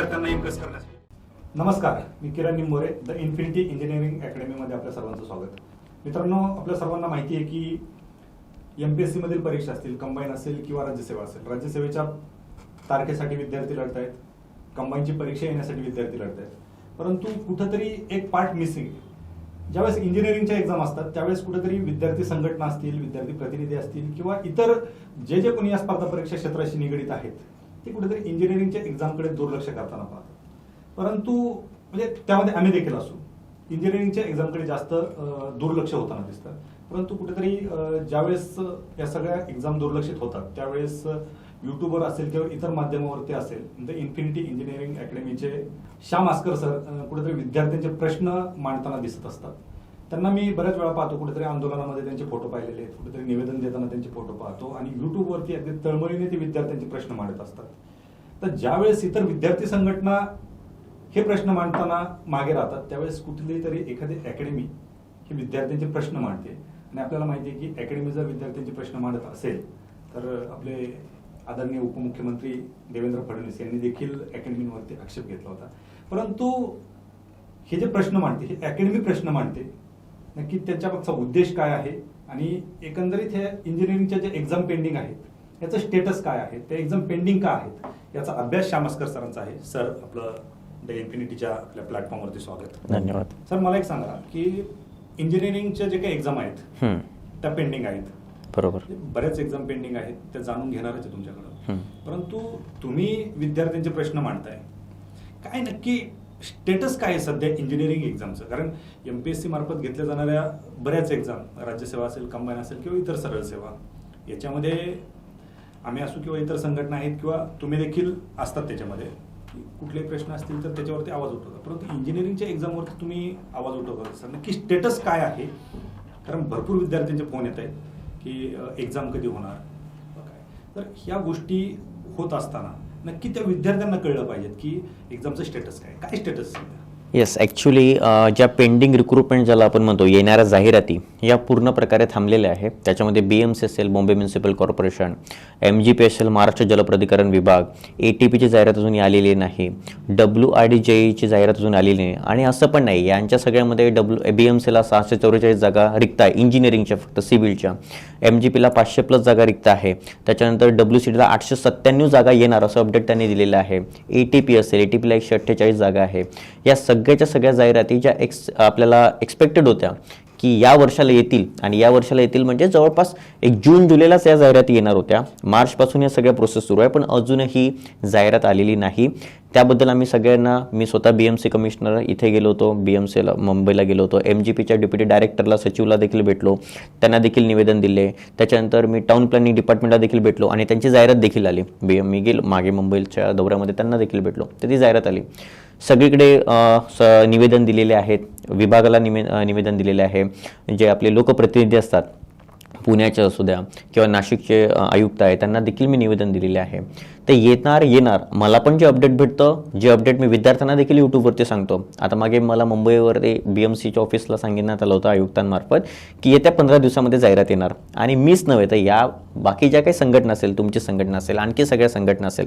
Impress करण्यासाठी. नमस्कार मी Kiran Nimbore the infinity engineering अकॅडमीमध्ये आपल्या सर्वांचं स्वागत. मित्रांनो आपल्या सर्वांना माहिती आहे की एम पी एस सीमधील परीक्षा असतील कंबाईन असेल किंवा राज्यसेवा असेल राज्यसेवेच्या तारखेसाठी विद्यार्थी लढत आहेत कंबाईनची परीक्षा येण्यासाठी विद्यार्थी लढत आहेत. परंतु कुठंतरी एक पार्ट मिसिंग ज्यावेळेस इंजिनिअरिंगच्या एक्झाम असतात त्यावेळेस कुठेतरी विद्यार्थी संघटना असतील विद्यार्थी प्रतिनिधी असतील किंवा इतर जे जे कोणी या स्पर्धा परीक्षा क्षेत्राशी निगडीत आहेत ते कुठेतरी इंजिनिअरिंगच्या एक्झामकडे दुर्लक्ष करताना पाहतात परंतु म्हणजे त्यामध्ये आम्ही देखील असू. इंजिनिअरिंगच्या एक्झामकडे जास्त दुर्लक्ष होताना दिसतं. परंतु कुठेतरी ज्यावेळेस या सगळ्या एक्झाम दुर्लक्षित होतात त्यावेळेस युट्यूबवर असेल किंवा इतर माध्यमावरती असेल द इन्फिनिटी इंजिनिअरिंग अकॅडमीचे श्याम आस्कर सर कुठेतरी विद्यार्थ्यांचे प्रश्न मांडताना दिसत असतात. त्यांना मी बऱ्याच वेळा पाहतो कुठेतरी आंदोलनामध्ये त्यांचे फोटो पाहिलेले आहेत. कुठेतरी निवेदन देताना त्यांचे फोटो पाहतो आणि युट्यूबवरती अगदी तळमळीने ते विद्यार्थ्यांचे प्रश्न मांडत असतात. तर ज्यावेळेस इतर विद्यार्थी संघटना हे प्रश्न मांडताना मागे राहतात त्यावेळेस कुठली तरी एखादी अकॅडमी ही विद्यार्थ्यांचे प्रश्न मांडते. आणि आपल्याला माहिती आहे की अकॅडमी जर विद्यार्थ्यांचे प्रश्न मांडत असेल तर आपले आदरणीय उपमुख्यमंत्री देवेंद्र फडणवीस यांनी देखील अकॅडमीवरती आक्षेप घेतला होता. परंतु हे जे प्रश्न मांडते हे अकॅडमी प्रश्न मांडते नक्की त्याच्या मागचा उद्देश काय आहे? आणि एकंदरीत हे इंजिनिअरिंगच्या जे एक्झाम पेंडिंग आहेत याचं स्टेटस काय आहे? ते एक्झाम पेंडिंग का आहेत? याचा अभ्यास श्यामस्कर सरांचा आहे. सर आपलं द इन्फिनिटीच्या आपल्या प्लॅटफॉर्मवरती स्वागत. धन्यवाद. सर मला एक सांगा की इंजिनिअरिंगच्या जे काही एक्झाम आहेत त्या पेंडिंग आहेत. बरोबर. बऱ्याच एक्झाम पेंडिंग आहेत त्या जाणून घेणारच आहे तुमच्याकडं. परंतु तुम्ही विद्यार्थ्यांचे प्रश्न मांडताय. काय नक्की स्टेटस काय आहे सध्या? इंजिनिअरिंग एक्झामचं कारण एम पी एस सी मार्फत घेतल्या जाणाऱ्या बऱ्याच एक्झाम राज्यसेवा असेल कंबाईन असेल किंवा इतर सरळ सेवा याच्यामध्ये आम्ही असू किंवा इतर संघटना आहेत किंवा तुम्ही देखील असतात त्याच्यामध्ये. की प्रश्न असतील तर त्याच्यावरती आवाज उठवता. परंतु इंजिनिअरिंगच्या एक्झामवरती तुम्ही आवाज उठवता. सर नक्की स्टेटस काय आहे? कारण भरपूर विद्यार्थ्यांचे फोन येत आहेत की एक्झाम कधी होणार? काय? तर ह्या गोष्टी होत असताना नक्की त्या विद्यार्थ्यांना कळलं पाहिजेत की एक्झामचं स्टेटस काय काय स्टेटस येस ॲक्च्युली uh, ज्या पेंडिंग रिक्रुटमेंट ज्याला आपण म्हणतो येणाऱ्या जाहिराती या पूर्ण प्रकारे थांबलेल्या आहेत. त्याच्यामध्ये बी एम सी असेल Bombay municipal corporation M J P असेल महाराष्ट्र जलप्राधिकरण विभाग ए टी पीची जाहिरात अजून आलेली नाही डब्ल्यू आर डी जे ईची जाहिरात अजून आलेली नाही. आणि असं पण नाही यांच्या सगळ्यामध्ये डब्ल्यू बी एम सीला सहाशे चौवेचाळीस जागा रिक्त आहे. इंजिनिअरिंगच्या फक्त सिव्हिलच्या एम जी पीला पाचशे प्लस जागा रिक्त आहे. त्याच्यानंतर डब्ल्यू सी टीला आठशे सत्त्याण्णव जागा येणार असं अपडेट त्यांनी दिलेलं आहे. ए टी पी असेल ए टी पीला एकशे अठ्ठेचाळीस जागा आहे. या सगळ्याच्या सगळ्या जाहिराती ज्या एक्स आपल्याला एक्सपेक्टेड होत्या की या वर्षाला येतील आणि या वर्षाला येतील म्हणजे जवळपास एक जून जुलैलाच या जाहिराती येणार होत्या. मार्चपासून या सगळ्या प्रोसेस सुरू आहे पण अजूनही जाहिरात आलेली नाही. त्याबद्दल आम्ही सगळ्यांना मी स्वतः बी एम सी कमिशनर इथे गेलो होतो बी एम सीला मुंबईला गेलो होतो. एम जी पीच्या डेप्युटी डायरेक्टरला सचिवला देखील भेटलो. त्यांना देखील निवेदन दिले. त्याच्यानंतर मी टाउन प्लॅनिंग डिपार्टमेंटला देखील भेटलो आणि त्यांची जाहिरात देखील आली. बी एम मी गेलो मागे मुंबईच्या दौऱ्यामध्ये त्यांना देखील भेटलो. तर ती जाहिरात आली. सगळीकडे स निवेदन दिलेले आहेत. विभागाला निमे निवेदन दिलेले आहे. जे आपले लोकप्रतिनिधी असतात पुण्याचे असू द्या किंवा नाशिकचे आयुक्त आहे त्यांना देखील मी निवेदन दिलेले आहे. ते येणार येणार. मला पण जे अपडेट भेटतं जे अपडेट मी विद्यार्थ्यांना देखील यूट्यूबवरती सांगतो. आता मागे मला मुंबईवरती बी एम सीच्या ऑफिसला सांगितण्यात आलं होतं आयुक्तांमार्फत की येत्या पंधरा दिवसामध्ये जाहिरात येणार. आणि मीच नव्हे तर या बाकी ज्या काही संघटना असेल तुमची संघटना असेल आणखी सगळ्या संघटना असेल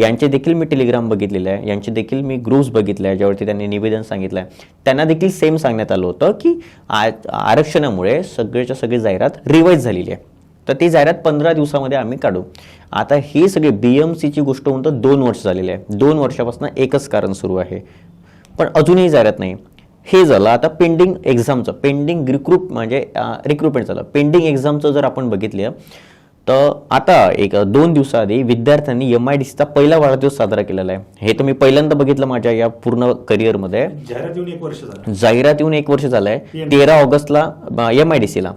यांचे देखील मी टेलिग्राम बघितलेले आहे. यांचे देखील मी ग्रुप्स बघितले आहे ज्यावरती त्यांनी निवेदन सांगितलं आहे. त्यांना देखील सेम सांगण्यात आलं होतं की आ- आरक्षणामुळे सगळ्याच्या सगळी जाहिरात रिवाईज झालेली आहे. तर ती जाहिरात पंधरा दिवसामध्ये आम्ही काढू. आता ही सगळी बी एम सीची गोष्ट म्हणतो दोन वर्ष झालेली आहे. दोन वर्षापासून एकच कारण सुरू आहे. पण अजूनही जाहिरात नाही. हे झालं आता पेंडिंग एक्झामचं पेंडिंग रिक्रूट म्हणजे रिक्रुटमेंट झालं. पेंडिंग एक्झामचं जर आपण बघितलं तर आता एक दोन दिवसाआधी विद्यार्थ्यांनी एम आय डी सीचा पहिला वाढदिवस साजरा केलेला आहे. हे तर मी पहिल्यांदा बघितलं माझ्या या पूर्ण करिअरमध्ये जाहिरात येऊन एक वर्ष झालं. जाहिरात येऊन एक वर्ष झालंय. तेरा ऑगस्टला एम आय डी सीला.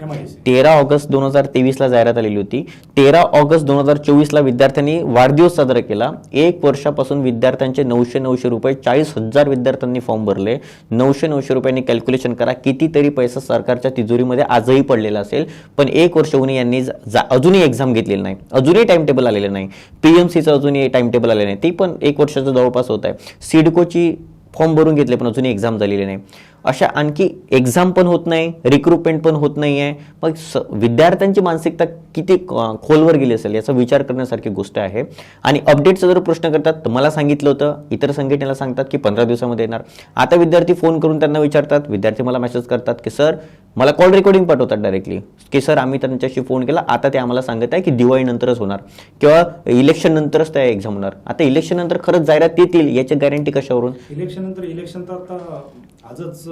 तेरा ऑगस्ट दोन हजार तेवीसला जाहिरात आलेली होती. तेरा ऑगस्ट दोन हजार चोवीसला विद्यार्थ्यांनी वाढदिवस साजरा केला. एक वर्षापासून विद्यार्थ्यांचे नऊशे नऊशे रुपये चाळीस हजार विद्यार्थ्यांनी फॉर्म भरले. नऊशे नऊशे रुपयांनी कॅल्क्युलेशन करा. कितीतरी पैसा सरकारच्या तिजोरीमध्ये आजही पडलेला असेल. पण एक वर्ष होऊन यांनी अजूनही एक्झाम घेतलेली नाही. अजूनही टाइम टेबल आलेलं नाही. पीएमसीचं अजूनही टाइम टेबल आलेलं नाही. ते पण एक वर्षाचं जवळपास होत आहे सिडकोची फॉर्म भरून घेतले पण अजूनही एक्झाम झालेली नाही. अशा आणखी एक्झाम पण होत नाही रिक्रुटमेंट पण होत नाही आहे मग स विद्यार्थ्यांची मानसिकता किती खोलवर गेली असेल याचा विचार करण्यासारखी गोष्ट आहे. आणि अपडेटचा जर प्रश्न करतात तर मला सांगितलं होतं इतर संघटनेला सांगतात की पंधरा दिवसामध्ये येणार. आता विद्यार्थी फोन करून त्यांना विचारतात विद्यार्थी मला मेसेज करतात की सर मला कॉल रेकॉर्डिंग पाठवतात डायरेक्टली की सर आम्ही त्यांच्याशी फोन केला आता ते आम्हाला सांगत आहे की दिवाळीनंतरच होणार किंवा इलेक्शन नंतरच त्या एक्झाम होणार. आता इलेक्शन नंतर खरंच जाहिरात येतील याची गॅरंटी कशावरून? इलेक्शन नंतर इलेक्शन तर आता आजच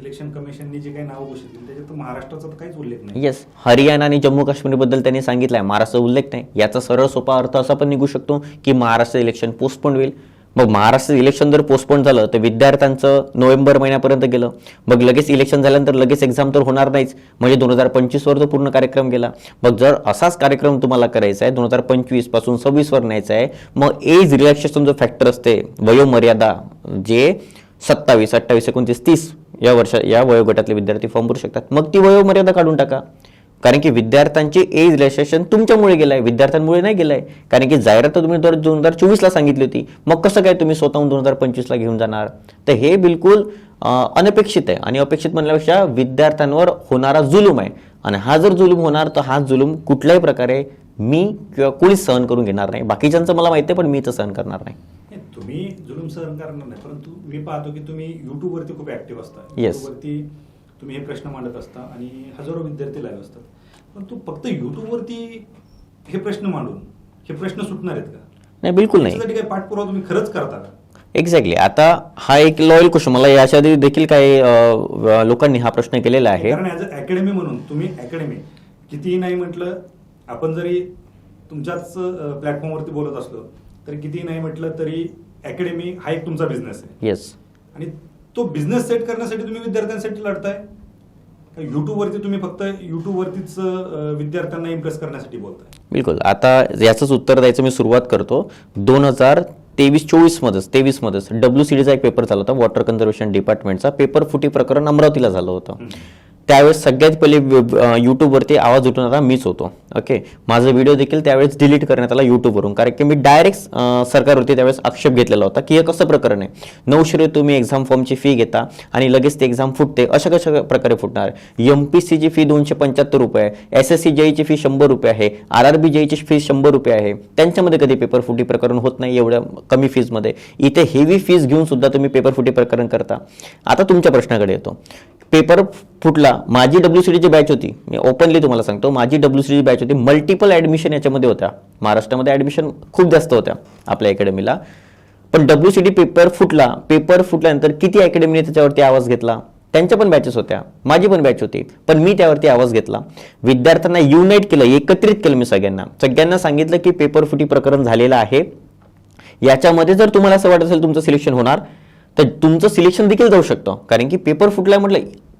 इलेक्शन कमिशननी जे काही नावं घोषित केली त्याच्यात महाराष्ट्राचा तर काहीच उल्लेख नाही. येस हरियाणा आणि जम्मू काश्मीरबद्दल त्यांनी सांगितलंय. महाराष्ट्र उल्लेख नाही. याचा सरळ सोपा अर्थ असा पण निघू शकतो की महाराष्ट्र इलेक्शन पोस्टपोन होईल. मग महाराष्ट्र इलेक्शन जर पोस्टपोन झालं तर विद्यार्थ्यांचं नोव्हेंबर महिन्यापर्यंत गेलं. मग लगेच इलेक्शन झाल्यानंतर लगेच एक्झाम तर होणार नाहीच. म्हणजे दोन हजार पंचवीसवर तो पूर्ण कार्यक्रम गेला. मग जर असाच कार्यक्रम तुम्हाला करायचा आहे दोन हजार पंचवीसपासून सव्वीसवर न्यायचा आहे मग एज रिलॅक्सेशन जो फॅक्टर असते वयोमर्यादा जे सत्तावीस अठ्ठावीस एकोणतीस तीस या वर्षा या वयोगटातले विद्यार्थी फॉर्म भरू शकतात. मग ती वयोमर्यादा काढून टाका. कारण की विद्यार्थ्यांचे एज रिलॅक्सेशन तुमच्यामुळे गेलाय विद्यार्थ्यांमुळे नाही गेलंय. कारण की जाहिरात तर तुम्ही दोन दोन हजार चोवीसला सांगितली होती. मग कसं काय तुम्ही स्वतःहून दोन हजार पंचवीसला घेऊन जाणार? तर हे बिलकुल अनपेक्षित आहे. आणि अपेक्षित म्हणल्यापेक्षा विद्यार्थ्यांवर होणारा जुलूम आहे. आणि हा जर जुलूम होणार तर हा जुलूम कुठल्याही प्रकारे मी किंवा कोणीच सहन करून घेणार नाही. बाकीच्यांचं मला माहिती आहे पण मी तर सहन करणार नाही, तुम्ही जुलूम सहन करणार नाही परंतु मी पाहतो की तुम्ही YouTube वरती खूप ऍक्टिव्ह असता. Yes. YouTube वरती तुम्ही हे प्रश्न मांडत असता आणि हजारो विद्यार्थी लाईव्ह असतात. परंतु फक्त YouTube वरती हे प्रश्न मांडून हे प्रश्न सुटणार आहेत का? नाही बिलकुल नाही. त्याच्यासाठी काही पाठपुरावा तुम्ही खरंच करता का? एक्झॅक्टली आता हा एक लॉयल क्वेश्चन मला याच्या आधी देखील काही अं, लोकांनी हा प्रश्न केलेला आहे. कारण ऍज अ अकॅडमी म्हणून तुम्ही अकॅडमी कितीही नाही म्हटलं आपण जरी तुमच्याच प्लॅटफॉर्मवरती बोलत असलो तर कितीही नाही म्हटलं तरी अकॅडमी हा एक तुमचा बिझनेस आहे. येस आणि तो बिझनेस सेट करण्यासाठी तुम्ही विद्यार्थ्यांसाठी लढताय. का YouTube वरती तुम्ही फक्त YouTube वरतीच अं, विद्यार्थ्यांना इम्प्रेस करण्यासाठी बोलताय. बिलकुल. आता याचंच उत्तर द्यायचं मी सुरुवात करतो. दोन हजार तेवीस चोवीसमध्येच तेवीसमध्येच डब्ल्यू सी डीचा एक पेपर झाला होता वॉटर कन्झर्वेशन डिपार्टमेंटचा पेपर फुटी प्रकरण अमरावतीला झालं होतं. त्यावेळेस सगळ्यात पहिले यूट्यूबवरती आवाज उठवणारा मीच होतो. ओके माझा व्हिडिओ देखील त्यावेळेस डिलीट करण्यात आला यूट्यूबवरून कारण की मी डायरेक्ट सरकारवरती त्यावेळेस आक्षेप घेतलेला होता की हे कसं प्रकरण आहे? नऊशे तुम्ही एक्झाम फॉर्मची फी घेता आणि लगेच ती एक्झाम फुटते. अशा कशा प्रकारे फुटणार? एम पी सीची फी दोनशे पंच्याहत्तर रुपये आहे. एस एस सी जेईची फी शंभर रुपये आहे. आर आर बी जेईची फी शंभर रुपये आहे. त्यांच्यामध्ये कधी पेपर फुटी प्रकरण होत नाही एवढ्या कमी फीजमध्ये इथे हेवी फीज घेऊन सुद्धा तुम्ही पेपर फुटी प्रकरण करता. आता तुमच्या प्रश्नाकडे येतो. पेपर फुटला. माझी डब्ल्यू सी बॅच होती. मी ओपनली तुम्हाला सांगतो माझी डब्ल्यू सी बॅच होती. मल्टिपल ॲडमिशन याच्यामध्ये होत्या. महाराष्ट्रामध्ये ॲडमिशन खूप जास्त होत्या आपल्या अकॅडमीला पण डब्ल्यू सी डी पेपर फुटला. पेपर फुटल्यानंतर किती अकॅडमीने त्याच्यावरती आवाज घेतला? त्यांच्या पण बॅचेस होत्या. माझी पण बॅच होती. पण मी त्यावरती आवाज घेतला. विद्यार्थ्यांना युनाईट केलं एकत्रित केलं मी सगळ्यांना. सगळ्यांना सांगितलं की पेपर फुटी प्रकरण झालेलं आहे. याच्यामध्ये जर तुम्हाला असं वाटत असेल तुमचं सिलेक्शन होणार तर तुमचं सिलेक्शन देखील जाऊ शकतं. कारण की पेपर फुटलाय म्हटलं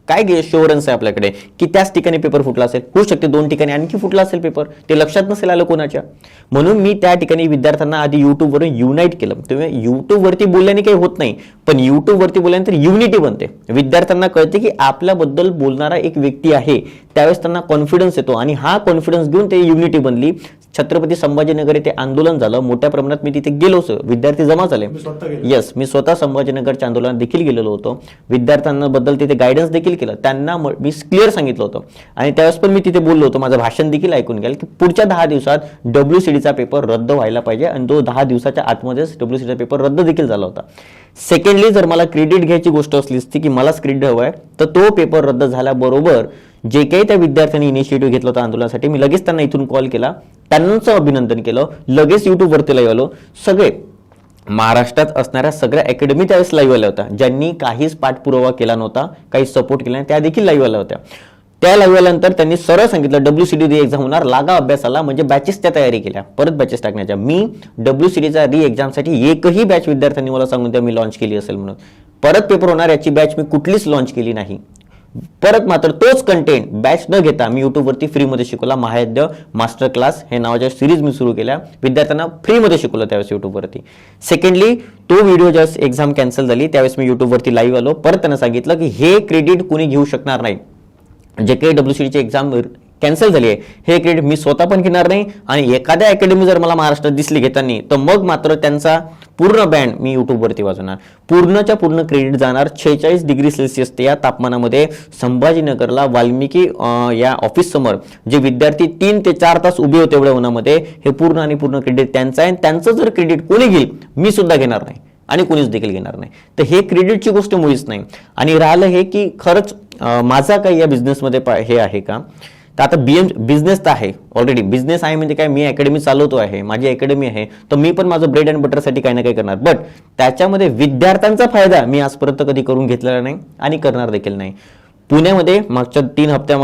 काय शुअरन्स आहे आपल्याकडे? की त्याच ठिकाणी पेपर फुटला असेल? होऊ शकते दोन ठिकाणी आणखी फुटला असेल पेपर ते लक्षात नसेल आलं कोणाच्या. म्हणून मी त्या ठिकाणी विद्यार्थ्यांना आधी युट्यूबवरून युनाईट केलं. तुम्ही युट्यूबवरती बोलल्याने काही होत नाही. पण युट्यूबवरती बोलल्यानंतर युनिटी बनते. विद्यार्थ्यांना कळते की आपल्याबद्दल बोलणारा एक व्यक्ती आहे. त्यावेळेस त्यांना कॉन्फिडन्स येतो. आणि हा कॉन्फिडन्स घेऊन ते युनिटी बनली. छत्रपती संभाजीनगर येथे आंदोलन झालं. मोठ्या प्रमाणात मी तिथे गेलो होतो. विद्यार्थी जमा झाले. गेले येस मी स्वतः संभाजीनगरच्या आंदोलनात देखील गेलेलो होतो. विद्यार्थ्यांना बद्दल तिथे गायडन्स देखील केलं. त्यांना म- क्लिअर सांगितलं होतं. आणि त्यावेळेस पण मी तिथे बोललो होतो. माझं भाषण देखील ऐकून घ्याल की पुढच्या दहा दिवसात डब्ल्यू सी डीचा पेपर रद्द व्हायला पाहिजे. आणि तो दहा दिवसाच्या आतमध्येच डब्ल्यू सी पेपर रद्द देखील झाला होता. सेकंडली जर मला क्रेडिट घ्यायची गोष्ट असली असती की मलाच क्रेडिट हवं आहे तर तो पेपर रद्द झाल्याबरोबर जे काही त्या विद्यार्थ्यांनी इनिशिएटिव्ह घेतला होतं आंदोलनासाठी मी लगेच त्यांना इथून कॉल केला. त्यांचं अभिनंदन केलं. लगेच युट्यूबवरती लाईव्ह आलो. सगळे महाराष्ट्रात असणाऱ्या सगळ्या अकॅडमी त्यावेळेस लाईव्ह आल्या होत्या. ज्यांनी काहीच पाठपुरावा केला नव्हता काही सपोर्ट केला नाही त्या देखील लाईव्ह आल्या होत्या. त्या लाईव्ह आल्यानंतर त्यांनी सरळ सांगितलं डब्ल्यू सी डी एक्झाम होणार लागा अभ्यासाला म्हणजे बॅचेस त्या तयारी केल्या. परत बॅचेस टाकण्याच्या. मी डब्ल्यू सी डीचा री एक्झामसाठी एकही बॅच विद्यार्थ्यांनी मला सांगून द्या मी लॉन्च केली असेल म्हणून. परत पेपर होणार याची बॅच मी कुठलीच लॉन्च केली नाही. परत मात्र तोच कंटेंट बॅच न घेता मी युट्यूबवरती फ्रीमध्ये शिकवला. महायद्य मास्टर क्लास हे नावाच्या सिरीज मी सुरू केल्या. विद्यार्थ्यांना फ्रीमध्ये शिकवलं त्यावेळेस युट्यूबवरती सेकंडली तो व्हिडिओ ज्यावेळेस एक्झाम कॅन्सल झाली. त्यावेळेस मी युट्यूबवरती लाईव्ह आलो. परत त्यांना सांगितलं की हे क्रेडिट कुणी घेऊ शकणार नाही. जे काही डब्ल्यू सी डीची एक्झाम कॅन्सल झाली आहे हे क्रेडिट मी स्वतः पण घेणार नाही. आणि एखाद्या अकॅडमी जर मला महाराष्ट्रात दिसली घेताना तर मग मात्र त्यांचा पूर्ण बँड मी यूट्यूबवरती वाजवणार. पूर्णच्या पूर्ण क्रेडिट जाणार शेहेचाळीस डिग्री सेल्सिअस ते या तापमानामध्ये संभाजीनगरला वाल्मिकी या ऑफिस समोर. जे विद्यार्थी तीन ते चार तास उभे होते एवढ्या उन्हामध्ये हे पूर्ण आणि पूर्ण क्रेडिट त्यांचं आहे. आणि त्यांचं जर क्रेडिट कोणी घेईल मी सुद्धा घेणार नाही. आणि कोणीच देखील घेणार नाही. तर हे क्रेडिटची गोष्ट मुळीच नाही. आणि राहिलं हे की खरंच माझा काही या बिझनेसमध्ये हे आहे का? तर आता बी एम बिझनेस तर आहे ऑलरेडी बिझनेस आहे म्हणजे काय? मी अकॅडमी चालवतो आहे माझी अकॅडमी आहे तर मी पण माझं ब्रेड अँड बटरसाठी काही ना काही करणार. बट त्याच्यामध्ये विद्यार्थ्यांचा फायदा मी आजपर्यंत कधी करून घेतलेला नाही आणि करणार देखील नाही. पुण्यामध्ये मागच्या तीन हप्त्या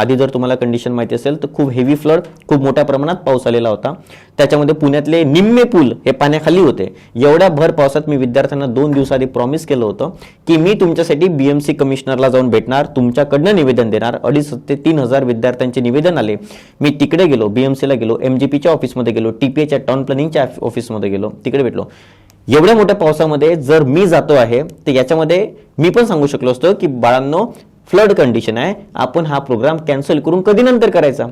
आधी जर तुम्हाला कंडिशन माहिती असेल तर खूप हेवी फ्लड खूप मोठ्या प्रमाणात पाऊस आलेला होता. त्याच्यामध्ये पुण्यातले निम्मे पूल हे पाण्याखाली होते. एवढ्या भर पावसात मी विद्यार्थ्यांना दोन दिवसाआधी प्रॉमिस केलं होतं की मी तुमच्यासाठी बीएमसी कमिशनरला जाऊन भेटणार तुमच्याकडनं निवेदन देणार. अडीच ते तीन हजार विद्यार्थ्यांचे निवेदन आले. मी तिकडे गेलो बीएमसीला गेलो एमजीपीच्या ऑफिसमध्ये गेलो टीपीएच्या टाउन प्लॅनिंगच्या ऑफिसमध्ये गेलो तिकडे भेटलो. एवढ्या मोठ्या पावसामध्ये जर मी जातो आहे तर याच्यामध्ये मी पण सांगू शकलो असतो की बाळांनो फ्लड कंडिशन आहे आपण हा प्रोग्राम कॅन्सल करून कधी नंतर करायचा?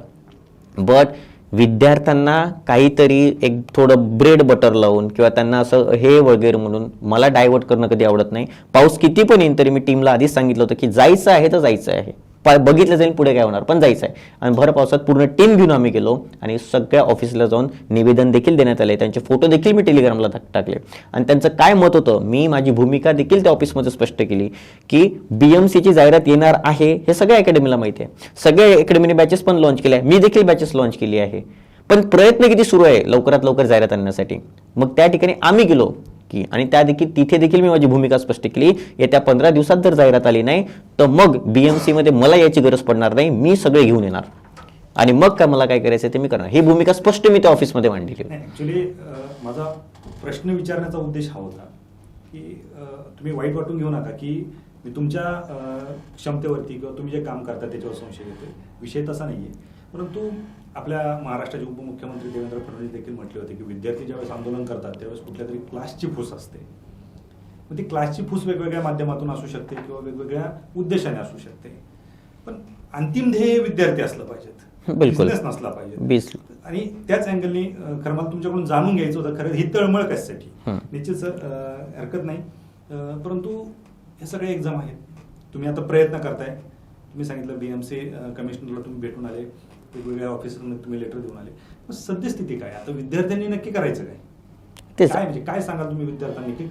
बट विद्यार्थ्यांना काहीतरी एक थोडं ब्रेड बटर लावून किंवा त्यांना असं हे वगैरे म्हणून मला डायव्हर्ट करणं कधी आवडत नाही. पाऊस किती पण येईन तरी मी टीमला आधीच सांगितलं होतं की जायचं आहे तर जायचं आहे. बघितलं जाईल पुढे काय होणार पण जायचं आहे आणि भर पावसात पूर्ण टीम घेऊन आम्ही गेलो आणि सगळ्या ऑफिसला जाऊन निवेदन देखील देण्यात आले. त्यांचे फोटो देखील मी टेलिग्रामला टाकले. आणि त्यांचं काय मत होतं मी माझी भूमिका देखील त्या ऑफिसमध्ये स्पष्ट केली की बीएमसीची जाहिरात येणार आहे हे सगळ्या अकॅडमीला माहिती आहे. सगळ्या अकॅडमीने बॅचेस पण लॉन्च केल्या मी देखील बॅचेस लॉन्च केली आहे. पण प्रयत्न किती सुरू आहे लवकरात लवकर जाहिरात आणण्यासाठी? मग त्या ठिकाणी आम्ही गेलो की आणि त्या देखील तिथे देखील मी माझी भूमिका स्पष्ट केली. येत्या पंधरा दिवसात जर जाहिरात आली नाही तर मग बीएमसी मध्ये मला याची गरज पडणार नाही. मी सगळे घेऊन येणार. आणि मग काय मला काय करायचं ते मी करणार. ही भूमिका स्पष्ट मी त्या ऑफिसमध्ये मांडलेली होती. माझा प्रश्न विचारण्याचा उद्देश हा होता की तुम्ही वाईट वाटून घेऊ नका की मी तुमच्या क्षमतेवरती किंवा तुम्ही जे काम करता त्याच्यावर संशय घेतोय विषय तसा नाहीये. परंतु आपल्या महाराष्ट्राचे उपमुख्यमंत्री देवेंद्र फडणवीस देखील म्हटले होते की विद्यार्थी ज्यावेळेस आंदोलन करतात त्यावेळेस कुठल्या तरी क्लासची फूस असते. मग ती क्लासची फूस वेगवेगळ्या माध्यमातून असू शकते किंवा वेगवेगळ्या उद्देशाने असू शकते. पण अंतिम ध्येय विद्यार्थी असलं पाहिजेत. Business नसला पाहिजे आणि त्याच अँगलनी खरं मला तुमच्याकडून जाणून घ्यायचं होतं खरं ही तळमळ कशासाठी. निश्चित सर हरकत नाही. परंतु हे सगळे एक्झाम आहेत. तुम्ही आता प्रयत्न करताय. तुम्ही सांगितलं बीएमसी कमिशनरला तुम्ही भेटून आले. वेगवेगळ्या ऑफिसमध्ये तुम्ही लेटर देऊन आले. मग सद्यस्थिती काय? आता विद्यार्थ्यांनी नक्की करायचं काय? तेच. काय म्हणजे काय सांगाल तुम्ही विद्यार्थ्यांनी? की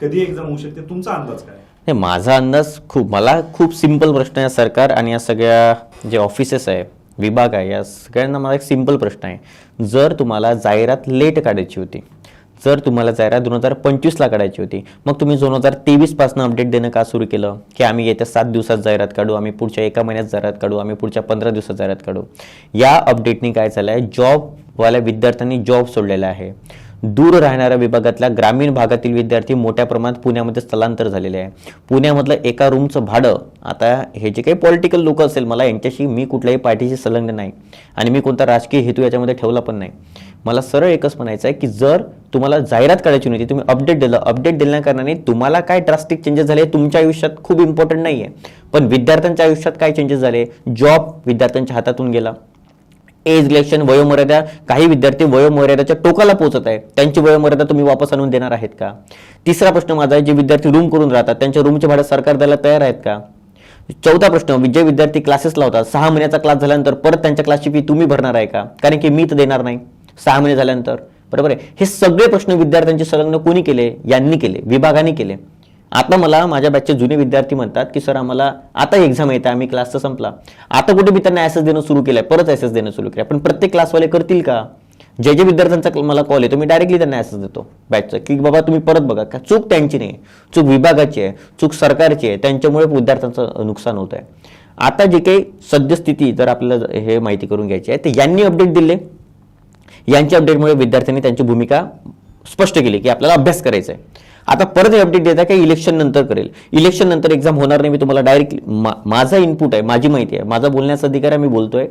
कधी एक्झाम होऊ शकते? तुमचा अंदाज काय? नाही माझा अंदाज खूप मला खूप सिंपल प्रश्न आहे सरकार आणि या सगळ्या जे ऑफिसेस आहे विभाग आहे या सगळ्यांना मला एक सिंपल प्रश्न आहे. जर तुम्हाला जाहिरात लेट काढायची होती जर तुम्हाला जाहिरात दोन हजार पंचवीसला काढायची होती मग तुम्ही दोन हजार तेवीसपासून अपडेट देणं का सुरू केलं? की आम्ही येत्या सात दिवसात जाहिरात काढू आम्ही पुढच्या एका महिन्यात जाहिरात काढू आम्ही पुढच्या पंधरा दिवसात जाहिरात काढू? या अपडेटनी काय झालं आहे जॉबवाल्या विद्यार्थ्यांनी जॉब सोडलेला आहे. दूर राहणाऱ्या विभागातल्या ग्रामीण भागातील विद्यार्थी मोठ्या प्रमाणात पुण्यामध्ये स्थलांतर झालेले आहे. पुण्यामधलं एका रूमचं भाडं आता हे जे काही पॉलिटिकल लोक असेल मला यांच्याशी मी कुठल्याही पार्टीशी संलग्न नाही. आणि मी कोणता राजकीय हेतू याच्यामध्ये ठेवला पण नाही. मला सरळ एकच म्हणायचं आहे की जर तुम्हाला जाहिरात काढायची नव्हती तुम्ही अपडेट दिलं. अपडेट दिल्या कारणाने तुम्हाला काय ड्रास्टिक चेंजेस झाले तुमच्या आयुष्यात खूप इम्पॉर्टंट नाही आहे पण विद्यार्थ्यांच्या आयुष्यात काय चेंजेस झाले? जॉब विद्यार्थ्यांच्या हातातून गेला. एज इलेक्शन वयोमर्यादा काही विद्यार्थी वयोमर्यादाच्या टोकाला पोहोचत आहे त्यांची वयोमर्यादा तुम्ही वापस आणून देणार आहेत का? तिसरा प्रश्न माझा आहे जे विद्यार्थी रूम करून राहतात त्यांच्या रूमचे भाडं सरकार द्यायला तयार आहेत का? चौथा प्रश्न जे विद्यार्थी क्लासेस लावतात. सहा महिन्याचा क्लास झाल्यानंतर परत त्यांच्या क्लासची फी तुम्ही भरणार आहे का? कारण की मी तर देणार नाही. सहा महिने झाल्यानंतर. बरोबर आहे? हे सगळे प्रश्न विद्यार्थ्यांचे संलग्न कोणी केले? यांनी केले विभागाने केले. आता मला माझ्या बॅचचे जुने विद्यार्थी म्हणतात की सर आम्हाला आता एक्झाम येते आम्ही क्लास तर संपला. आता कुठे मी त्यांना ॲसेस देणं सुरू केलंय परत ॲसेस देणं सुरू केलं पण प्रत्येक क्लासवाले करतील का? जे जे विद्यार्थ्यांचा मला कॉल येतो मी डायरेक्टली त्यांना ॲसेस देतो बॅचचं की बाबा तुम्ही परत बघा. का चूक त्यांची नाही. चूक विभागाची आहे. चूक सरकारची आहे. त्यांच्यामुळे विद्यार्थ्यांचं नुकसान होत आहे. आता जे काही सद्यस्थिती जर आपल्याला हे माहिती करून घ्यायची आहे तर यांनी अपडेट दिले. यांच्या अपडेटमुळे विद्यार्थ्यांनी त्यांची भूमिका स्पष्ट केली की आपल्याला अभ्यास करायचा आहे. आता परत अपडेट देता की इलेक्शन नंतर करेल? इलेक्शन नंतर एक्झाम होणार नाही मी तुम्हाला डायरेक्ट माझा इनपुट आहे माझी माहिती आहे माझा बोलण्याचा अधिकार आहे मी बोलतोय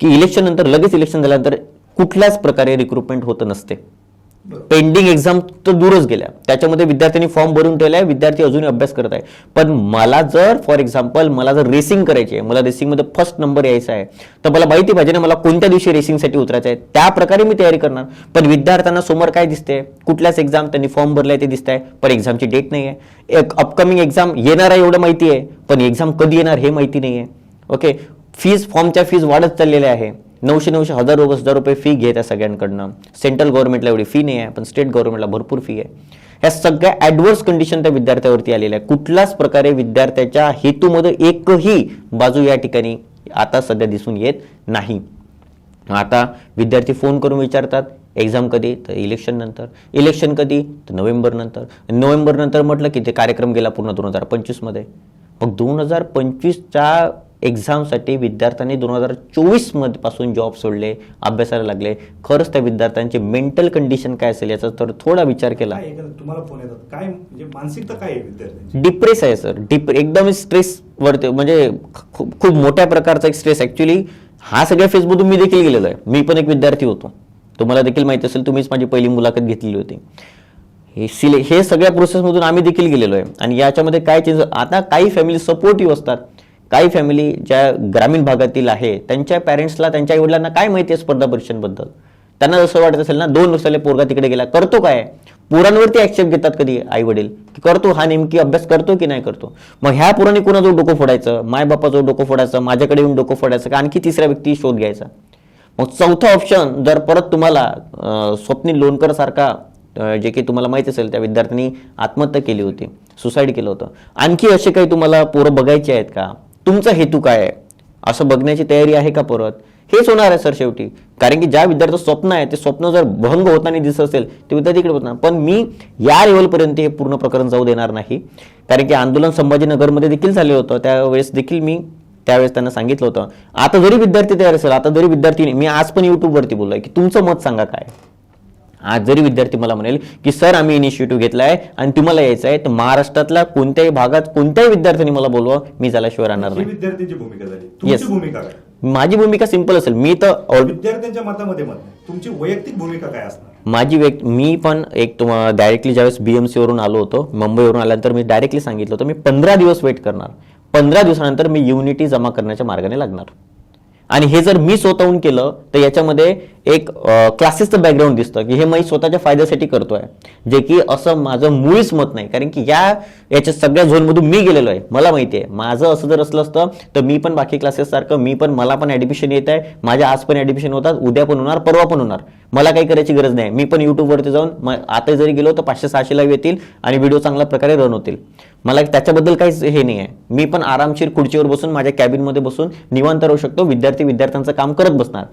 की इलेक्शन नंतर लगेच इलेक्शन झाल्यानंतर कुठल्याच प्रकारे रिक्रुटमेंट होत नसते. पेंडिंग एक्झाम तर दूरच गेल्या. त्याच्यामध्ये विद्यार्थ्यांनी फॉर्म भरून ठेवलाय विद्यार्थी अजूनही अभ्यास करत आहे. पण मला जर फॉर एक्झाम्पल मला जर रेसिंग करायची आहे मला रेसिंगमध्ये फर्स्ट नंबर यायचा आहे तर मला माहिती पाहिजे ना मला कोणत्या दिवशी रेसिंगसाठी उतरायचं आहे. त्या प्रकारे मी तयारी करणार. पण विद्यार्थ्यांना समोर काय दिसते कुठल्याच एक्झाम त्यांनी फॉर्म भरलाय ते दिसत आहे पण एक्झामची डेट नाही आहे एक अपकमिंग एक्झाम येणार आहे एवढं माहिती आहे पण एक्झाम कधी येणार हे माहिती नाही आहे ओके फीज फॉर्मच्या फीज वाढत चाललेल्या आहे. नऊशे नऊशे हजार रुपये हजार रुपये फी घेत आहे सगळ्यांकडनं. सेंट्रल गव्हर्नमेंटला एवढी फी नाही आहे पण स्टेट गव्हर्नमेंटला भरपूर फी आहे. ह्या सगळ्या ॲडव्हर्स कंडिशन त्या विद्यार्थ्यावरती आलेल्या आहे कुठल्याच प्रकारे विद्यार्थ्याच्या हेतूमध्ये एकही बाजू या ठिकाणी आता सध्या दिसून येत नाही. आता विद्यार्थी फोन करून विचारतात एक्झाम कधी? तर इलेक्शन नंतर. इलेक्शन कधी? तर नोव्हेंबर नंतर. नोव्हेंबर नंतर म्हटलं की ते कार्यक्रम गेला पूर्ण दोन हजार पंचवीसमध्ये. मग दोन हजार पंचवीसच्या एक्झामसाठी विद्यार्थ्यांनी दोन हजार चोवीसमध्ये पासून जॉब सोडले अभ्यासाला लागले. खरंच त्या विद्यार्थ्यांची मेंटल कंडिशन काय असेल याचा तर थोडा विचार केला. तुम्हाला फोन येतात. काय म्हणजे मानसिकता काय आहे डिप्रेस आहे सर डिप एकदम स्ट्रेस वरती म्हणजे खूप खूप मोठ्या प्रकारचा एक स्ट्रेस ऍक्च्युली हा सगळ्या फेजमधून मी देखील गेलेलो आहे. मी पण एक विद्यार्थी होतो. तुम्हाला देखील माहिती असेल तुम्हीच माझी पहिली मुलाखत घेतलेली होती. हे सिले हे सगळ्या प्रोसेसमधून आम्ही देखील गेलेलो आहे. आणि याच्यामध्ये काय चेंज आता काही फॅमिली सपोर्टिव्ह असतात. काही फॅमिली ज्या ग्रामीण भागातील आहे त्यांच्या पॅरेंट्सला त्यांच्या आईवडिलांना काय माहिती आहे स्पर्धा परीक्षांबद्दल? त्यांना जसं वाटत असेल ना दोन वर्षाला पोरगा तिकडे गेला करतो काय? पोरांवरती ॲक्सेप्ट घेतात कधी आई वडील की करतो हा नेमकी अभ्यास करतो की नाही करतो? मग ह्या पोरांनी कोणाजवळ डोकं फोडायचं? माय डोकं फोडायचं? माझ्याकडे येऊन डोकं फोडायचं? का आणखी तिसऱ्या व्यक्ती शोध घ्यायचा? मग चौथा ऑप्शन जर परत तुम्हाला स्वप्नील लोणकर सारखा जे की तुम्हाला माहिती असेल त्या विद्यार्थ्यांनी आत्महत्या केली होती सुसाईड केलं होतं. आणखी असे काही तुम्हाला पोरं बघायचे आहेत का? तुमचा हेतू काय आहे? असं बघण्याची तयारी आहे का परत? हेच होणार आहे सर शेवटी. कारण की ज्या विद्यार्थ्याचं स्वप्न आहे ते स्वप्न जर भंग होताना दिसत असेल ते विद्यार्थी इकडे होणार पण मी या लेवलपर्यंत हे पूर्ण प्रकरण जाऊ देणार नाही. कारण की आंदोलन संभाजीनगरमध्ये देखील झाले होतं. त्यावेळेस देखील मी त्यावेळेस त्यांना सांगितलं होतं. आता जरी विद्यार्थी तयार असेल आता जरी विद्यार्थी मी आज पण युट्यूबवरती बोललोय की तुमचं मत सांगा काय? आज जरी विद्यार्थी मला म्हणेल की सर आम्ही इनिशिएटिव्ह घेतलाय आणि तुम्हाला यायचं आहे तर महाराष्ट्रातल्या कोणत्याही भागात कोणत्याही विद्यार्थ्यांनी मला बोलवा मी त्याल्याशिवाय राहणार ही नाही. विद्यार्थ्यांची भूमिका झाली. तुमची भूमिका काय? माझी भूमिका सिंपल असेल. मी तर ऑल विद्यार्थ्यांच्या मतामध्ये मत नाही. तुमची वैयक्तिक भूमिका काय असणार? माझी व्यक् मी पण एक तुम्हाला डायरेक्टली ज्यावेळेस बीएमसी वरून आलो होतो मुंबईवरून आल्यानंतर मी डायरेक्टली सांगितलं होतं मी पंधरा दिवस वेट करणार. पंधरा दिवसानंतर मी युनिटी जमा करण्याच्या मार्गाने लागणार. आणि हे जर मी स्वतःहून केलं तर याच्यामध्ये एक क्लासेसचं बॅकग्राऊंड दिसतं की हे मी स्वतःच्या फायद्यासाठी करतोय. जे की असं माझं मुळीच मत नाही. कारण की या याच्या सगळ्या झोनमधून मी गेलेलो आहे मला माहिती आहे. माझं असं जर असलं असतं तर मी पण बाकी क्लासेस सारखं मी पण मला पण ऍडमिशन येत आहे. माझ्या आज पण ऍडमिशन होतात उद्या पण होणार परवा पण होणार. मला काही करायची गरज नाही. मी पण यूट्यूबवरती जाऊन म- आता जरी गेलो तर पाचशे सहाशे लाईव्ह येतील आणि व्हिडिओ चांगल्या प्रकारे रन होतील. मला त्याच्याबद्दल काहीच हे नाही आहे मी पण आरामशीर खुर्चीवर बसून माझ्या कॅबिनमध्ये बसून निवांत राहू शकतो विद्यार्थी विद्यार्थ्यांचं काम करत बसणार.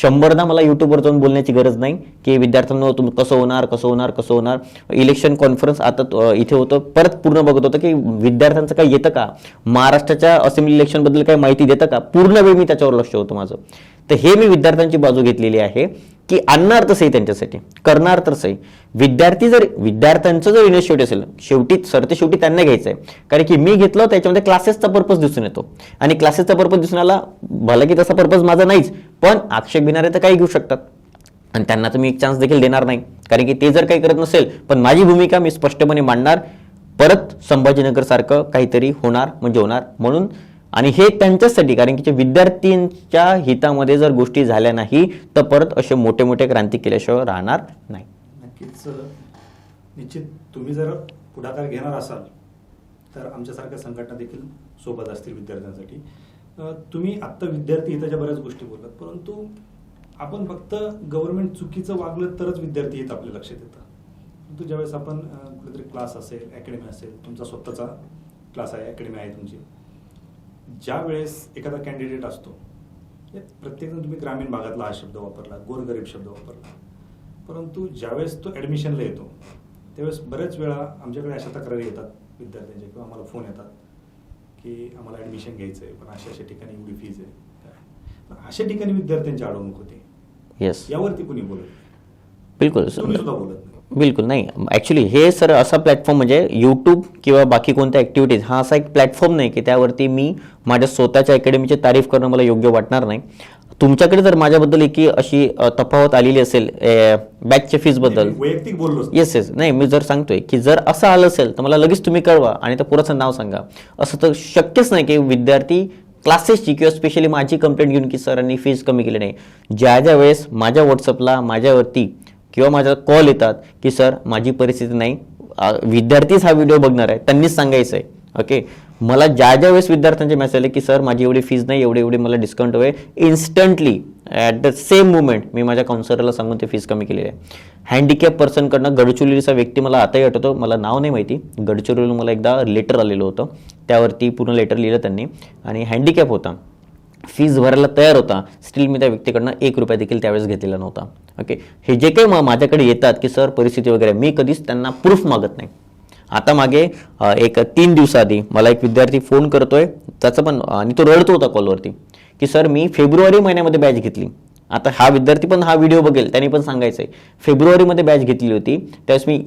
शंभरदा मला युट्यूबवर जाऊन बोलण्याची गरज नाही की विद्यार्थ्यांना तुम कसं होणार कसं होणार कसं होणार? इलेक्शन कॉन्फरन्स आता इथे होतं परत पूर्ण बघत होतं की विद्यार्थ्यांचं काही येतं का? महाराष्ट्राच्या असेंब्ली इलेक्शनबद्दल काही माहिती देतं का? पूर्ण वेळ मी त्याच्यावर लक्ष होतं माझं. तर हे मी विद्यार्थ्यांची बाजू घेतलेली आहे. की आणणार तर सही त्यांच्यासाठी करणार तर सही विद्यार्थी जर विद्यार्थ्यांचं जर इनिशिएटिव्ह असेल शेवटी सर ते शेवटी त्यांना घ्यायचं आहे कारण की मी घेतलं त्याच्यामध्ये क्लासेसचा पर्पज दिसून येतो. आणि क्लासेसचा पर्पज दिसून आला भला की तसा पर्पज माझा नाहीच पण आक्षेप घेणारे तर काही घेऊ शकतात. आणि त्यांना तर मी एक चान्स देखील देणार नाही. कारण की ते जर काही करत नसेल पण माझी भूमिका मी स्पष्टपणे मांडणार. परत संभाजीनगर सारखं काहीतरी होणार म्हणजे होणार. म्हणून आणि हे त्यांच्याचसाठी कारण की विद्यार्थ्यांच्या हितामध्ये जर गोष्टी झाल्या नाही तर परत असे मोठे मोठे क्रांती केल्याशिवाय राहणार नाही. नक्कीच निश्चित तुम्ही जर पुढाकार घेणार असाल तर आमच्यासारख्या संघटना देखील सोबत असतील विद्यार्थ्यांसाठी. तुम्ही आत्ता विद्यार्थी हिताच्या बऱ्याच गोष्टी बोलतात परंतु आपण फक्त गव्हर्नमेंट चुकीचं वागलं तरच विद्यार्थी हित आपल्या लक्षात येतं. परंतु ज्यावेळेस आपण कुठेतरी क्लास असेल अकॅडमी असेल तुमचा स्वतःचा क्लास आहे अकॅडमी आहे तुमची ज्या वेळेस एखादा कॅन्डिडेट असतो प्रत्येकजण तुम्ही ग्रामीण भागातला हा शब्द वापरला गोरगरीब शब्द वापरला. परंतु ज्यावेळेस तो ॲडमिशनला येतो त्यावेळेस बऱ्याच वेळा आमच्याकडे अशा तक्रारी येतात विद्यार्थ्यांच्या किंवा आम्हाला फोन येतात की आम्हाला ॲडमिशन घ्यायचं आहे पण अशा अशा ठिकाणी एवढी फीज आहे. पण अशा ठिकाणी विद्यार्थ्यांची अडवणूक होते. येस यावरती कुणी बोलत बिलकुल. बोलत नाही. बिलकुल नाही. ॲक्च्युली हे सर असा प्लॅटफॉर्म म्हणजे यूट्यूब किंवा बाकी कोणत्या ॲक्टिव्हिटीज हा असा एक प्लॅटफॉर्म नाही की त्यावरती मी माझ्या स्वतःच्या अकॅडमीची तारीफ करणं मला योग्य वाटणार नाही. तुमच्याकडे जर माझ्याबद्दल एकी अशी तफावत आलेली असेल बॅचच्या फीजबद्दल वैयक्तिक बोललो येस येस नाही मी जर सांगतोय की जर असं आलं असेल तर मला लगेच तुम्ही कळवा आणि त्या पुराचं नाव सांगा. असं तर शक्यच नाही की विद्यार्थी क्लासेसची किंवा स्पेशली माझी कंप्लेंट घेऊन की सरांनी फीज कमी केली नाही. ज्या ज्या वेळेस माझ्या व्हॉट्सअपला माझ्यावरती किंवा माझ्या कॉल येतात की सर माझी परिस्थिती नाही. विद्यार्थीच हा व्हिडिओ बघणार आहे. त्यांनीच सांगायचं आहे. ओके? मला ज्या ज्या वेळेस विद्यार्थ्यांचे मेसेज आले की सर माझी एवढी फीज नाही एवढी एवढी मला डिस्काउंट हवे instantly at the same moment मी माझ्या काउन्सलरला सांगून ते फीज कमी केलेली आहे. हँडिकॅप पर्सनकडनं गडचिरोलीचा व्यक्ती मला आताही आठवतो. मला नाव नाही माहिती. गडचिरोली मला एकदा लेटर आलेलं होतं. त्यावरती पूर्ण लेटर लिहिलं त्यांनी. आणि हँडिकॅप होता. फीज भरायला तयार होता. स्टील मी त्या व्यक्तीकडनं एक रुपया देखील त्यावेळेस घेतलेला नव्हता. ओके हे जे काही माझ्याकडे येतात की सर परिस्थिती वगैरे मी कधीच त्यांना प्रूफ मागत नाही. आता मागे एक तीन दिवसाआधी मला एक विद्यार्थी फोन करतोय. त्याचं पण आणि तो रडतो होता कॉलवरती की सर मी फेब्रुवारी महिन्यामध्ये बॅच घेतली. आता हा विद्यार्थी पण हा व्हिडिओ बघेल त्यांनी पण सांगायचं आहे फेब्रुवारीमध्ये बॅच घेतली होती. त्यावेळेस मी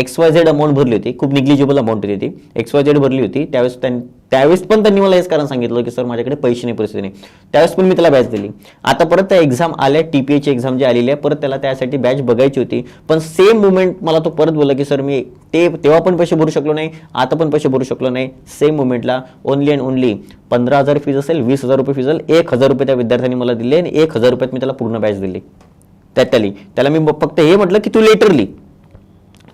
एक्स वाय झेड अमाऊंट भरली होती. खूप निग्लिजिबल अमाऊंट होती ती. एक्स वाय झेड भरली होती. त्यावेळेस त्यां त्यावेळेस पण त्यांनी मला हेच कारण सांगितलं की सर माझ्याकडे पैसे नाही परिस्थिती नाही. त्यावेळेस पण मी त्याला बॅच दिली. आता परत त्या एक्झाम आल्या टी पी एची एक्झाम जी आलेली आहे परत त्याला त्यासाठी बॅच बघायची होती. पण सेम मुमेंट मला तो परत बोलला की सर मी ते तेव्हा पण पैसे भरू शकलो नाही आता पण पैसे भरू शकलो नाही. सेम मुमेंटला ओनली अँड ओनली पंधरा हजार फीज असेल वीस हजार रुपये फीज असेल एक हजार रुपये त्या विद्यार्थ्यांनी मला दिले आणि एक हजार रुपयात मी त्याला पूर्ण बॅच दिली. त्यात त्याली त्याला मी फक्त हे म्हटलं की तू लेटरली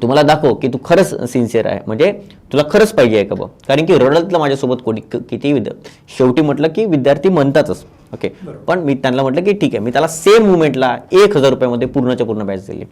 तुम्हाला दाखव की तू खरंच सिन्सिअर आहे. म्हणजे तुला खरंच पाहिजे आहे का बघ कारण की रडतलं माझ्यासोबत कोणी किती विद्या शेवटी म्हटलं की विद्यार्थी म्हणतातच. ओके. पण मी त्यांना म्हटलं की ठीक आहे मी त्याला सेम मुवमेंटला एक हजार रुपयामध्ये पूर्णच्या पूर्ण बॅच दिली.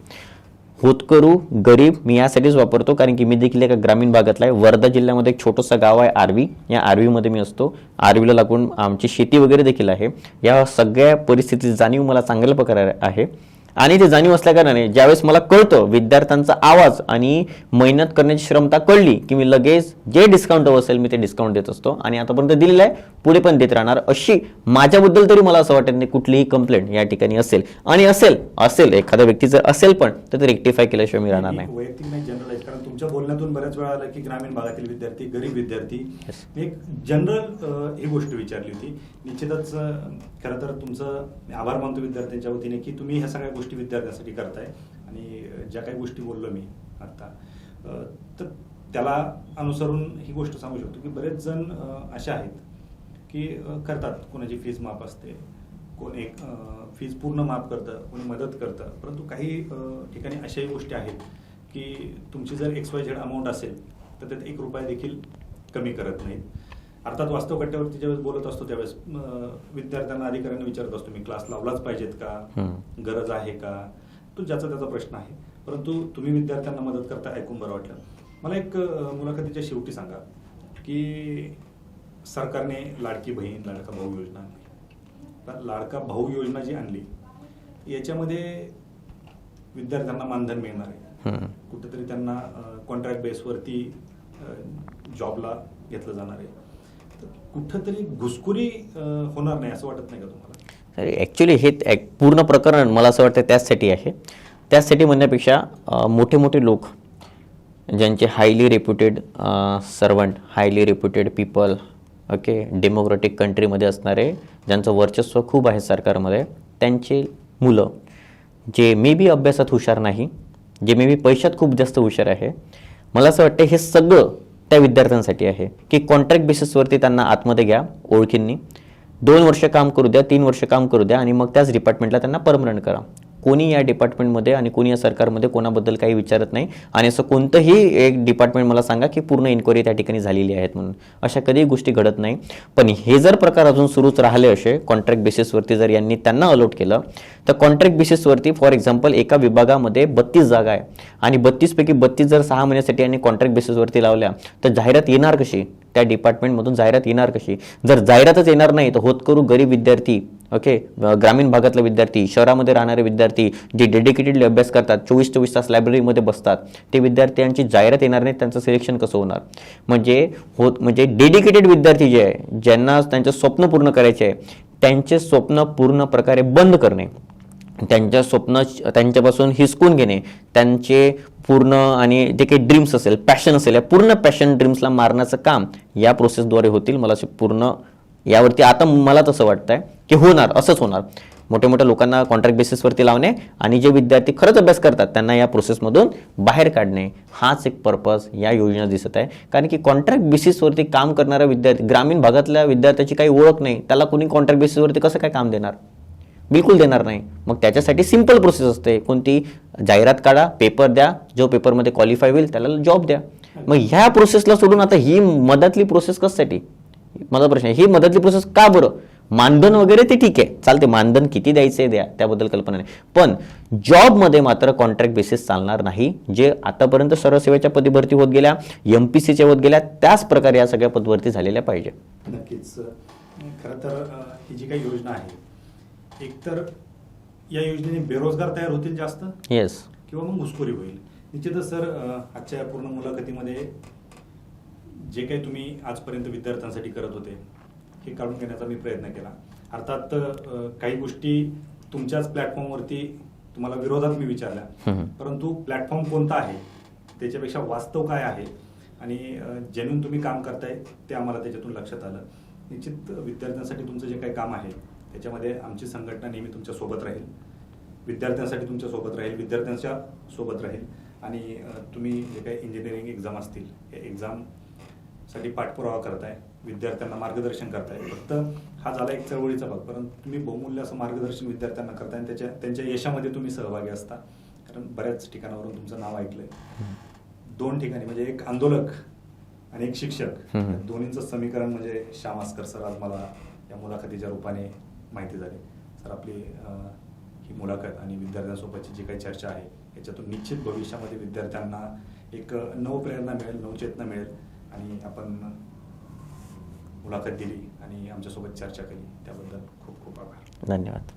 होतकरू गरीब मी यासाठीच वापरतो कारण की मी देखील एका ग्रामीण भागातला आहे. वर्धा जिल्ह्यामध्ये एक छोटंसं गाव आहे आर्वी. या आर्वीमध्ये मी असतो. आर्वीला लागून आमची शेती वगैरे देखील आहे. या सगळ्या परिस्थितीची जाणीव मला चांगल्या प्रकारे आहे. आणि ते जाणीव असल्या कारणाने ज्यावेळेस मला कळतं विद्यार्थ्यांचा आवाज आणि मेहनत करण्याची क्षमता कळली की मी लगेच जे डिस्काउंट हवं असेल मी ते डिस्काउंट देत असतो. आणि आतापर्यंत दिलेलं आहे पुढे पण देत राहणार. अशी माझ्याबद्दल तरी मला असं वाटत नाही कुठलीही कंप्लेंट या ठिकाणी असेल. आणि असेल असेल एखाद्या व्यक्ती जर असेल पण तर ते रेक्टिफाय केल्याशिवाय मी राहणार नाही. तुमच्या बोलण्यातून बऱ्याच वेळा आलं की ग्रामीण भागातील विद्यार्थी गरीब विद्यार्थी. एक जनरल ही गोष्ट विचारली होती. निश्चितच खरं तर तुमचं मी आभार मानतो विद्यार्थ्यांच्या वतीने की तुम्ही ह्या सगळ्या गोष्टी विद्यार्थ्यांसाठी करताय. आणि ज्या काही गोष्टी बोललो मी आता तर त्याला अनुसरून ही गोष्ट सांगू शकतो की बरेच जण असे आहेत की करतात. कोणाची फीज माफ असते कोण एक फीज पूर्ण माफ करतं कोणी मदत करतं. परंतु काही ठिकाणी अशाही गोष्टी आहेत की तुमची जर एक्स वाय झेड अमाऊंट असेल तर त्यात एक रुपया देखील कमी करत नाहीत. अर्थात वास्तव कट्ट्यावरती ज्यावेळेस बोलत असतो त्यावेळेस विद्यार्थ्यांना अधिकाऱ्यांना विचारत असतो मी क्लास लावलाच पाहिजेत का. गरज आहे का? तो ज्याचा त्याचा प्रश्न आहे. परंतु तुम्ही विद्यार्थ्यांना मदत करता ऐकून बरं वाटलं. मला एक मुलाखतीच्या शेवटी सांगा की सरकारने लाडकी बहीण लाडका भाऊ योजना आणली. लाडका भाऊ योजना जी आणली याच्यामध्ये विद्यार्थ्यांना मानधन मिळणार आहे. कुठेतरी त्यांना कॉन्ट्रॅक्ट बेसवरती जॉबला घेतलं जाणार आहे. तर कुठंतरी घुसखोरी होणार नाही असं वाटत नाही का तुम्हाला? ॲक्च्युली हे पूर्ण प्रकरण मला असं वाटतं त्याचसाठी आहे. त्याचसाठी म्हणण्यापेक्षा मोठे मोठे लोक ज्यांचे highly reputed servant highly reputed people okay democratic कंट्रीमध्ये असणारे ज्यांचं वर्चस्व खूप आहे सरकारमध्ये त्यांचे मुलं जे मे बी अभ्यासात हुशार नाही जे मे बी पैशात खूप जास्त हुशार आहे. मला असं वाटतं हे सगळं त्या विद्यार्थ्यांसाठी आहे की कॉन्ट्रॅक्ट बेसिसवरती त्यांना आतमध्ये घ्या ओळखींनी. दोन वर्ष काम करू द्या तीन वर्ष काम करू द्या आणि मग त्याच डिपार्टमेंटला त्यांना परमनंट करा. कोणी या डिपार्टमेंटमध्ये आणि कोणी या सरकारमध्ये कोणाबद्दल काही विचारत नाही. आणि असं कोणतंही एक डिपार्टमेंट मला सांगा की पूर्ण इन्क्वायरी त्या ठिकाणी झालेली आहेत म्हणून. अशा कधीही गोष्टी घडत नाही. पण हे जर प्रकार अजून सुरूच राहिले असे कॉन्ट्रॅक्ट बेसिसवरती जर यांनी त्यांना अलॉट केलं तर कॉन्ट्रॅक्ट बेसिसवरती फॉर एक्झाम्पल एका विभागामध्ये बत्तीस जागा आहे. आणि बत्तीसपैकी बत्तीस जर सहा महिन्यासाठी यांनी कॉन्ट्रॅक्ट बेसिसवरती लावल्या तर जाहिरात येणार कशी? त्या डिपार्टमेंटमधून जाहिरात येणार कशी? जर जाहिरातच येणार नाही तर होतकरू गरीब विद्यार्थी ओके ग्रामीण भागातले विद्यार्थी शहरामध्ये राहणारे विद्यार्थी जे डेडिकेटेडली अभ्यास करतात चोवीस चोवीस तास लायब्ररीमध्ये बसतात ते विद्यार्थ्यांची जाहिरात येणार नाही त्यांचं सिलेक्शन कसं होणार? म्हणजे होत म्हणजे डेडिकेटेड विद्यार्थी जे आहे ज्यांना त्यांचं स्वप्न पूर्ण करायचे आहे त्यांचे स्वप्न पूर्ण प्रकारे बंद करणे त्यांच्या स्वप्न त्यांच्यापासून हिसकून घेणे त्यांचे पूर्ण आणि जे काही ड्रीम्स असेल पॅशन असेल या पूर्ण पॅशन ड्रीम्सला मारण्याचं काम या प्रोसेसद्वारे होतील. मला असे पूर्ण यावरती आता मला तसं वाटतंय की होणार असंच होणार. मोठ्या मोठ्या लोकांना कॉन्ट्रॅक्ट बेसिसवरती लावणे आणि जे विद्यार्थी खरंच अभ्यास करतात त्यांना या प्रोसेसमधून बाहेर काढणे हाच एक पर्पज या योजना दिसत आहे. कारण की कॉन्ट्रॅक्ट बेसिसवरती काम करणारा विद्यार्थी ग्रामीण भागातल्या विद्यार्थ्याची काही ओळख नाही त्याला कोणी कॉन्ट्रॅक्ट बेसिसवरती कसं काय काम देणार? बिलकुल देणार नाही. मग त्याच्यासाठी सिंपल प्रोसेस असते. कोणती जाहिरात काढा पेपर द्या जो पेपरमध्ये क्वालिफाय होईल त्याला जॉब द्या. मग ह्या प्रोसेसला सोडून आता ही मधातली प्रोसेस कशासाठी? माझा प्रश्न आहे. ही मदतली प्रोसेस का बरं? मानधन वगैरे ते ठीक आहे. चालते मानधन किती द्यायचे द्या. त्याबद्दल कल्पना नाही. पण जॉबमध्ये मात्र कॉन्ट्रॅक्ट बेसिस चालणार नाही. जे आतापर्यंत सरसेवेच्या पदी भरती होत गेल्या एम पी सीच्या होत गेल्या त्याच प्रकारे या सगळ्या पदभरती झालेल्या पाहिजे. नक्कीच. खरं तर ही जी काही योजना आहे एकतर या योजनेने बेरोजगार तयार होतील जास्त येस किंवा मग घुसखोरी होईल. निश्चितच सर आजच्या पूर्ण मुलाखतीमध्ये जे काही तुम्ही आजपर्यंत विद्यार्थ्यांसाठी करत होते हे काढून घेण्याचा मी प्रयत्न केला. अर्थात काही गोष्टी तुमच्याच प्लॅटफॉर्मवरती तुम्हाला विरोधात मी विचारल्या. परंतु प्लॅटफॉर्म कोणता आहे? त्याच्यापेक्षा वास्तव काय आहे? आणि जेन्युन तुम्ही काम करताय ते आम्हाला त्याच्यातून लक्षात आलं. निश्चित विद्यार्थ्यांसाठी तुमचं जे काही काम आहे त्याच्यामध्ये आमची संघटना नेहमी तुमच्यासोबत राहील. विद्यार्थ्यांसाठी तुमच्यासोबत राहील विद्यार्थ्यांच्या सोबत राहील. आणि तुम्ही जे काही इंजिनिअरिंग एक्झाम असतील हे एक्झामसाठी पाठपुरावा करताय विद्यार्थ्यांना मार्गदर्शन करताय. फक्त हा झाला एक चळवळीचा भाग परंतु तुम्ही बहुमूल्य असं मार्गदर्शन विद्यार्थ्यांना करताय आणि त्याच्या त्यांच्या यशामध्ये तुम्ही सहभागी असता. कारण बऱ्याच ठिकाणावरून तुमचं नाव ऐकलंय. दोन ठिकाणी म्हणजे एक आंदोलक आणि एक शिक्षक. दोन्हींचं समीकरण म्हणजे श्याम आस्कर सर आज मला या मुलाखतीच्या रूपाने माहिती झाली. सर आपली ही मुलाखत आणि विद्यार्थ्यांसोबतची जी काही चर्चा आहे याच्यातून निश्चित भविष्यामध्ये विद्यार्थ्यांना एक नवप्रेरणा मिळेल नवचेतना मिळेल. आणि आपण मुलाखत दिली आणि आमच्यासोबत चर्चा केली. त्याबद्दल खूप खूप आभार. धन्यवाद.